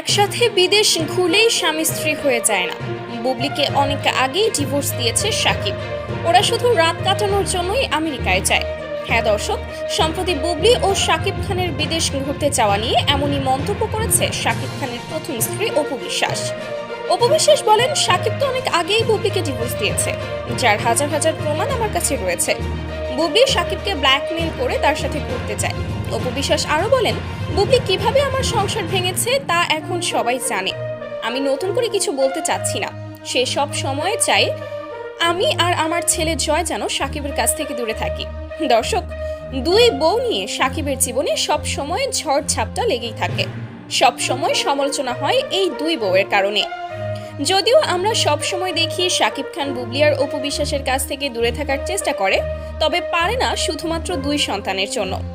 একসাথে বিদেশ ঘুলেই স্বামী স্ত্রী হয়ে যায় না। বুবলিকে অনেক আগেই ডিভোর্স দিয়েছে সাকিব। ওরা শুধু রাত কাটানোর জন্যই আমেরিকায় যায়। হ্যাঁ দর্শক, সম্প্রতি বুবলি ও শাকিব খানের বিদেশ ঘুরতে যাওয়া নিয়ে এমনই মন্তব্য করেছে শাকিব খানের প্রথম স্ত্রী অপু বিশ্বাস। অপু বিশ্বাস বলেন শাকিব তো অনেক আগেই বুবলিকে ডিভোর্স দিয়েছে, যার হাজার হাজার প্রমাণ আমার কাছে রয়েছে। বুবলি শাকিবকে ব্ল্যাকমেল করে তার সাথে ঘুরতে যায়। অপু বিশ্বাস আরও বলেন বুবলি কীভাবে আমার সংসার ভেঙেছে তা এখন সবাই জানে। আমি নতুন করে কিছু বলতে চাচ্ছি না। সে সব সময় চাই আমি আর আমার ছেলে জয় যেন সাকিবের কাছ থেকে দূরে থাকি। দর্শক, দুই বউ নিয়ে সাকিবের জীবনে সব সময় ঝড় ঝাপটা লেগেই থাকে। সব সময় সমালোচনা হয় এই দুই বউয়ের কারণে। যদিও আমরা সব সময় দেখি শাকিব খান বুবলি আর অপু কাছ থেকে দূরে থাকার চেষ্টা করে, তবে পারে না শুধুমাত্র দুই সন্তানের জন্য।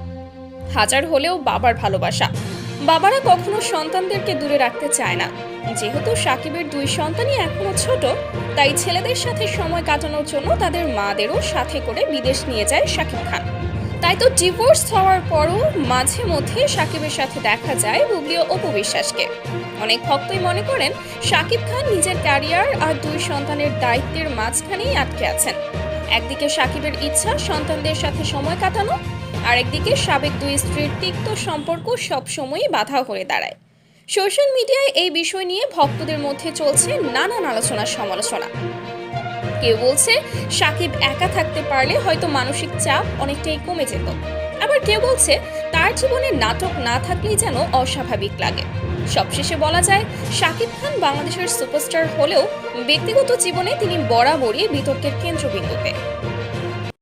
হাজার হলেও বাবার ভালোবাসা। বাবারা কখনো সন্তানদেরকে দূরে রাখতে চায় না। যেহেতু সাকিবের দুই সন্তানই এখনও ছোট, তাই ছেলেদের সাথে সময় কাটানোর জন্য তাদের মাদেরও সাথে করে বিদেশ নিয়ে যায় সাকিব খান। তাই তো ডিভোর্স হওয়ার পরও মাঝে মধ্যে সাকিবের সাথে দেখা যায় বুবলি ও অনেক ভক্তই মনে করেন, সাকিব খান নিজের ক্যারিয়ার আর দুই সন্তানের দায়িত্বের মাঝখানেই আটকে আছেন। একদিকে সাকিবের ইচ্ছা সন্তানদের সাথে সময় কাটানো আরেকদিকে সাবেক দুই স্ত্রীর তিক্ত সম্পর্ক সবসময়ই বাধা হয়ে দাঁড়ায়। সোশ্যাল মিডিয়ায় এই বিষয় নিয়ে ভক্তদের মধ্যে চলছে নানান আলোচনা সমালোচনা। কেউ বলছে, সাকিব একা থাকতে পারলে হয়তো মানসিক চাপ অনেকটাই কমে যেত। আবার কেউ বলছে, তার জীবনে নাটক না থাকলেই যেন অস্বাভাবিক লাগে। সবশেষে বলা যায় শাকিব খান বাংলাদেশের সুপারস্টার হলেও ব্যক্তিগত জীবনে তিনি বরাবরই বিতর্কের কেন্দ্রবিন্দুতে।